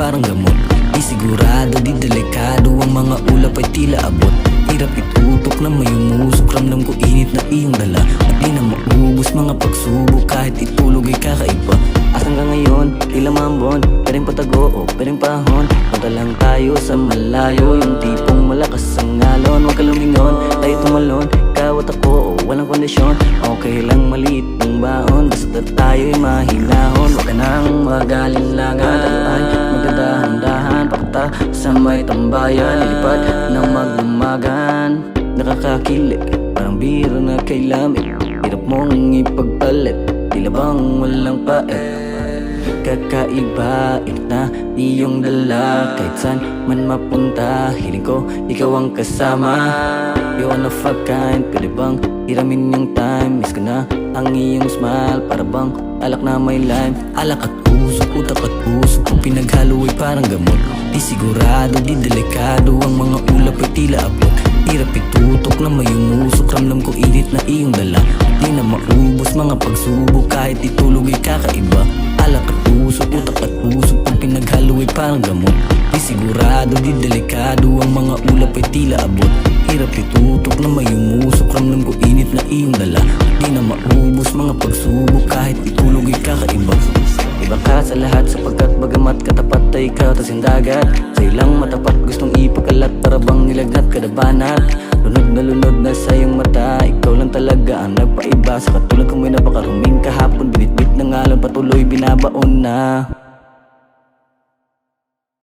parang gamot. Di sigurado, di delikado Ang mga ulap ay tila abot. Hirap itutok na may umusok Ramdam ko init na iyong dala. At di na maubos mga pagsubok Kahit itulog ay kakaiba. Asan ka ngayon? Tila mambon Pwedeng patago o pwedeng pahon. Punta lang tayo sa malayo Yung tipong malakas ang alon Huwag ka lumingon, tayo tumalon. Ikaw at ako o walang kondisyon. Okay lang maliit ng baon. Basta tayo'y mahinahon Huwag ka nang magalinlangan sa may tambayan Lilipad ng magumagan. Nakakakilig Parang biro na kay lamig Hirap mong ipagpalit Tila bang walang pait? Kakaiba, na iyong dala Kahit saan man mapunta Hiling ko, ikaw ang kasama. You one of a kind Pwede bang hiramin yung time? Miss ko na ang iyong smile Para bang alak na may lime? Alak at puso, utak at puso Kung pinaghalo ay parang gamot. Di sigurado, di delikado. Ang mga ulap ay tila abot. Hirap itutok na may umusok. Ramdam ko init na iyong dala. Di na maubos mga pagsubok Kahit itulog ay kakaiba. Alak at puso, utak at puso Kung pinaghalo ay parang gamot. Di sigurado, di delikado. Ang mga ulap ay tila abot. Hirap itutok na may umusok. Ramdam ko init na iyong dala. Di na maubos mga pagsubok Kahit itulog ay kakaiba Iba ka sa lahat sapagkat bagamat katapat ay ikaw tas yung dagat Sa ilang matapat gustong ipagkalat para bang nilagnat kadabanat Lunod na lunod na sa iyong mata Ikaw lang talaga ang nagpaiba Sa katulad kong may napakaruming kahapon Binitbit ng alon patuloy binabaon na